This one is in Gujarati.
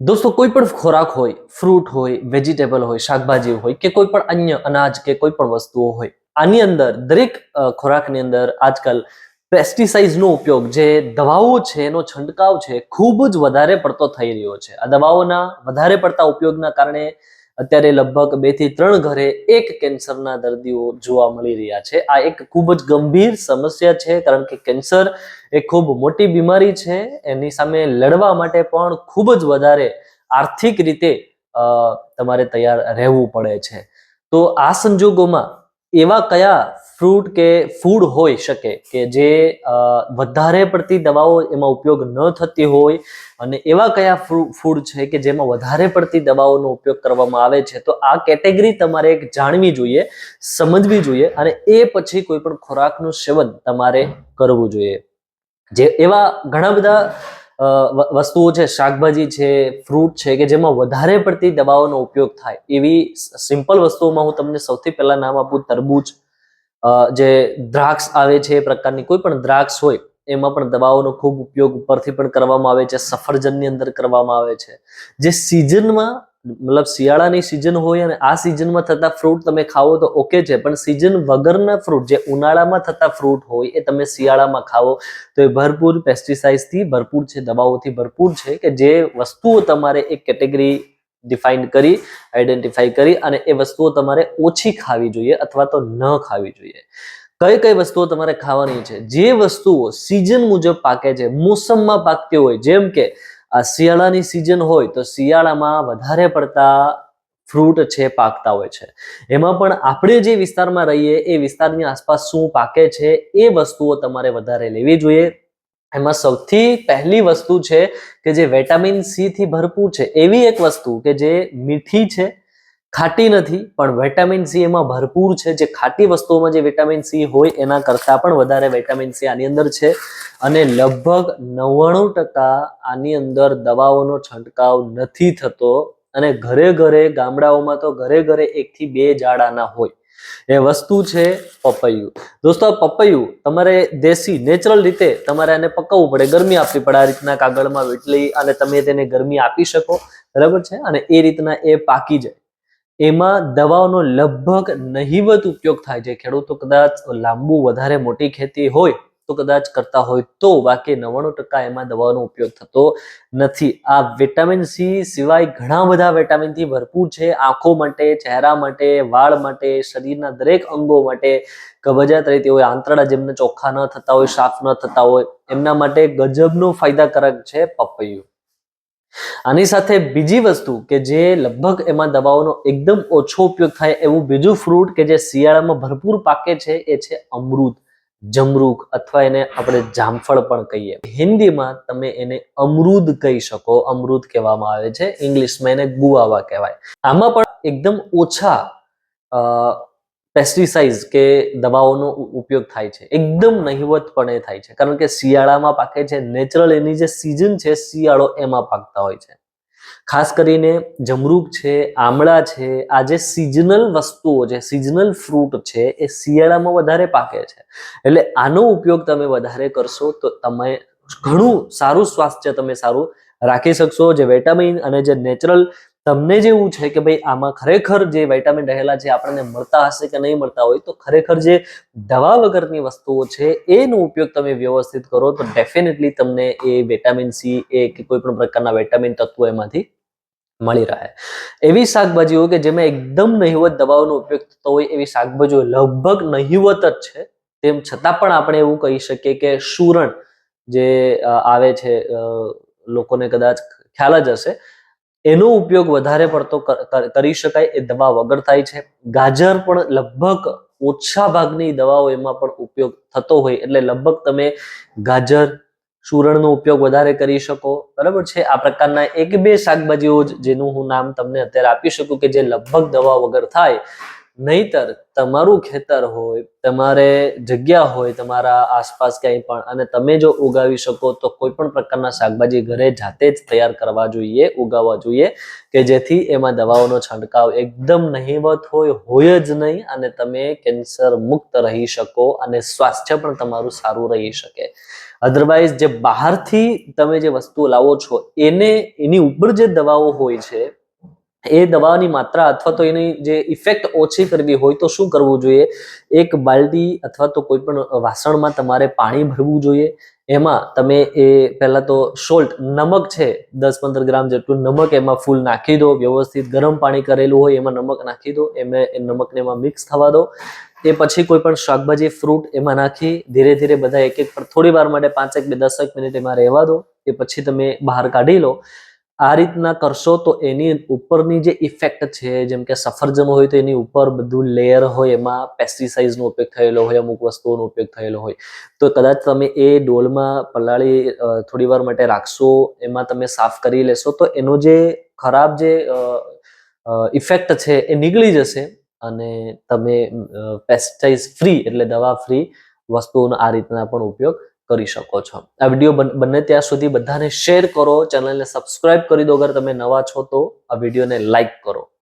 દોસ્તો, કોઈ પણ ખોરાક હોય ફ્રૂટ હોય વેજીટેબલ હોય, શાકભાજી હોય કે કોઈ પણ અન્ય અનાજ કે કોઈ પણ વસ્તુઓ હોય, આની અંદર દરેક ખોરાકની અંદર આજકાલ પેસ્ટિસાઇડ્સનો ઉપયોગ જે દવાઓ છે, એનો છંટકાવ છે, ખૂબ જ વધારે પડતો થઈ રહ્યો છે. આ દવાઓના વધારે પડતા ઉપયોગના કારણે અત્યારે લગભગ બેથી ત્રણ ઘરે એક કેન્સરના દર્દીઓ જોવા મળી રહ્યા છે. આ એક ખૂબ જ ગંભીર સમસ્યા છે, કારણ કે કેન્સર એ ખૂબ મોટી બીમારી છે. એની સામે લડવા માટે પણ ખૂબ જ વધારે આર્થિક રીતે તમારે તૈયાર રહેવું પડે છે. તો આ સંજોગોમાં એવા કયા ફ્રૂટ કે ફૂડ હોઈ શકે કે જે વધારે પડતી દવાઓ એમાં ઉપયોગ ન થતી હોય અને એવા કયા ફૂડ છે કે જેમાં વધારે પડતી દવાઓનો ઉપયોગ કરવામાં આવે છે? તો આ કેટેગરી તમારે એક જાણવી જોઈએ, સમજવી જોઈએ અને એ પછી કોઈ પણ ખોરાકનું સેવન તમારે કરવું જોઈએ. જે એવા ઘણા બધા વસ્તુઓ છે, શાકભાજી છે ફ્રૂટ છે કે જેમાં વધારે પડતી દવાઓનો ઉપયોગ થાય. એવી સિમ્પલ વસ્તુઓમાં હું તમને સૌથી પહેલા નામ આપું તરબૂચ. જે દ્રાક્ષ આવે છે એ પ્રકારની, કોઈ પણ દ્રાક્ષ હોય, એમાં પણ દવાઓનો ખૂબ ઉપયોગ ઉપરથી પણ કરવામાં આવે છે, સફરજનની અંદર કરવામાં આવે છે. જે સિઝનમાં મતલબ શિયાળાની સિઝન હોય અને આ સિઝનમાં થતા ફ્રૂટ તમે ખાવો તો ઓકે છે, પણ સિઝન વગરના ફ્રૂટ જે ઉનાળામાં થતા ફ્રૂટ હોય એ તમે શિયાળામાં ખાવો તો એ ભરપૂર પેસ્ટિસાઇડ્સથી ભરપૂર છે, દવાઓથી ભરપૂર છે કે જે વસ્તુઓ તમારે એક કેટેગરી ડિફાઇન કરી આઈડેન્ટિફાઈ કરી અને એ વસ્તુઓ તમારે ઓછી ખાવી જોઈએ અથવા તો ન ખાવી જોઈએ. કઈ કઈ વસ્તુઓ તમારે ખાવાની છે? જે વસ્તુઓ સિઝન મુજબ પાકે છે, મોસમમાં પાકતી હોય, જેમ કે આ શિયાળાની સિઝન હોય તો શિયાળામાં વધારે પડતા ફ્રૂટ છે, પાકતા હોય છે. એમાં પણ આપણે જે વિસ્તારમાં રહીએ, એ વિસ્તારની આસપાસ શું પાકે છે, એ વસ્તુઓ તમારે વધારે લેવી જોઈએ. એમાં સૌથી પહેલી વસ્તુ છે કે જે વિટામિન સી થી ભરપૂર છે, એવી એક વસ્તુ કે જે મીઠી છે ખાટી નથી, પણ વિટામિન સી એમાં ભરપૂર છે. જે ખાટી વસ્તુઓમાં જે વિટામિન સી હોય, એના કરતાં પણ વધારે વિટામિન સી આની અંદર છે. અને લગભગ નવ્વાણું ટકા આની અંદર દવાઓનો છંટકાવ નથી થતો. અને ઘરે ઘરે, ગામડાઓમાં તો ઘરે ઘરે એકથી બે ઝાડાના હોય. એ વસ્તુ છે પપૈયું. દોસ્તો પપૈયું તમારે દેશી નેચરલ રીતે તમારે આને પકવવું પડે. ગરમી આપવી પડે આ રીતના કાગળમાં વીટલી અને તમે તેને ગરમી આપી શકો. બરાબર છે? અને એ રીતના એ પાકી જાય. એમાં દવાઓનો લગભગ નહિવત ઉપયોગ થાય છે. ખેડૂતો કદાચ લાંબુ, વધારે મોટી ખેતી હોય તો કદાચ કરતા હોય તો બાકી નવ્વાણું ટકા એમાં દવાનો ઉપયોગ થતો નથી. આ વિટામિન સી સિવાય ઘણા બધા વિટામિનથી ભરપૂર છે. આંખો માટે, ચહેરા માટે, વાળ માટે, શરીરના દરેક અંગો માટે. કબજિયાત રહેતી હોય, આંતરડા જેમને ચોખ્ખા ન થતા હોય, સાફ ન થતા હોય, એમના માટે ગજબનો ફાયદાકારક છે પપૈયું. આની સાથે બીજી વસ્તુ કે જે લગભગ એમાં દવાઓનો એકદમ ઓછો ઉપયોગ થાય એવું બીજું ફ્રૂટ કે જે શિયાળામાં ભરપૂર પાકે છે, એ છે અમૃત, જમરૂક અથવા એને આપણે જામફળ પણ કહીએ. હિન્દીમાં તમે એને અમૃદ કહી શકો અમૃદ કહેવામાં આવે છે. ઇંગ્લિશમાં એને ગુઆવા કહેવાય. આમાં પણ એકદમ ઓછા પેસ્ટિસાઇડ કે દવાઓનો ઉપયોગ થાય છે. એકદમ નહિવતપણે થાય છે. કારણ કે શિયાળામાં પાકે છે નેચરલ એની જે સિઝન છે, શિયાળો એમાં પાકતા હોય છે. ખાસ કરીને જમરૂક છે, આમળા છે, આ જે સિઝનલ વસ્તુઓ છે સિઝનલ ફ્રૂટ છે, એ શિયાળામાં વધારે પાકે છે. એટલે આનો ઉપયોગ તમે વધારે કરશો તો તમે ઘણું સારું સ્વાસ્થ્ય તમે સારું રાખી શકશો. જે વિટામિન અને જે નેચરલ તમને જેવું છે કે ભાઈ આમાં ખરેખર જે વિટામિન રહેલા છે આપણને મળતા હશે કે નહીં મળતા હોય, તો ખરેખર જે દવા વગરની વસ્તુઓ છે, એનો ઉપયોગ તમે વ્યવસ્થિત કરો, તો ડેફિનેટલી તમને એ વિટામિન સી એ કે કોઈ પણ પ્રકારના વિટામિન તત્વો એમાંથી મળી રહે. એવી શાકભાજીઓ કે જેમાં એકદમ નહિવત દવાઓનો ઉપયોગ થતો હોય, એવી શાકભાજીઓ લગભગ નહિવત જ છે. તેમ છતાં પણ આપણે એવું કહી શકીએ કે સુરણ જે આવે છે લોકોને કદાચ ખ્યાલ જ હશે. એનો ઉપયોગ વધારે પડતો કર- શકાય એ દવા વગર થાય છે. ગાજર પણ લગભગ ઓછા ભાગની દવાઓ એમાં પણ ઉપયોગ થતો હોય, એટલે લગભગ તમે ગાજર, સુરણનો ઉપયોગ વધારે કરી શકો. બરાબર છે? આ પ્રકારના એક બે શાકભાજીઓ જેનું હું નામ તમને અત્યારે આપી શકું કે જે લગભગ દવા વગર થાય. નહીતર તમારું ખેતર હોય, તમારે જગ્યા હોય, તમારા આસપાસ ક્યાંય પણ, અને તમે જો ઉગાવી શકો તો કોઈ પણ પ્રકારના શાકભાજી ઘરે જાતે જ તૈયાર કરવા જોઈએ, ઉગાવવા જોઈએ, કે જેથી એમાં દવાઓનો છંટકાવ એકદમ નહીવત હોય હોય જ નહીં, અને તમે કેન્સર મુક્ત રહી શકો અને સ્વાસ્થ્ય પણ તમારું સારું રહી શકે. અધરવાઇઝ જે બહારથી તમે જે વસ્તુ લાવો છો, એને, એની ઉપર જે દવાઓ હોય છે એ દવાની માત્રા અથવા તો એની જે ઇફેક્ટ ઓછી કરવી હોય તો શું કરવું જોઈએ? એક બાલટી અથવા તો કોઈ પણ વાસણમાં તમારે પાણી ભરવું જોઈએ. એમાં તમે એ પહેલાં તો સોલ્ટ, નમક છે, દસ પંદર ગ્રામ જેટલું નમક એમાં ફૂલ નાખી દો. વ્યવસ્થિત ગરમ પાણી કરેલું હોય એમાં નમક નાખી દો. એમે એ નમકને એમાં મિક્સ થવા દો. એ પછી કોઈ પણ શાકભાજી ફ્રૂટ એમાં નાખી, ધીરે ધીરે બધા એક એક પર થોડી વાર માટે પાંચેક બે દસેક મિનિટ એમાં રહેવા દો. એ પછી તમે બહાર કાઢી લો. આ રીતના કરશો તો એની ઉપરની જે ઇફેક્ટ છે, જેમ કે સફરજન હોય તો એની ઉપર બધું લેયર હોય, એમાં પેસ્ટિસાઇડ્સનો ઉપયોગ થયેલો હોય, અમુક વસ્તુઓનો ઉપયોગ થયેલો હોય. તો કદાચ તમે એ ડોલમાં પલાળી થોડી વાર માટે રાખશો, એમાં તમે સાફ કરી લેશો, તો એનો જે ખરાબ જે ઇફેક્ટ છે એ નીકળી જશે અને તમે પેસ્ટિસાઇડ ફ્રી એટલે દવા ફ્રી વસ્તુઓનો આ રીતના પણ ઉપયોગ કરી શકો છો. આ વીડિયો બન- ત્યાં સુધી બધાને શેર કરો ચેનલને સબસ્ક્રાઇબ કરી દો. અગર તમે નવા છો તો આ વિડીયોને લાઈક કરો.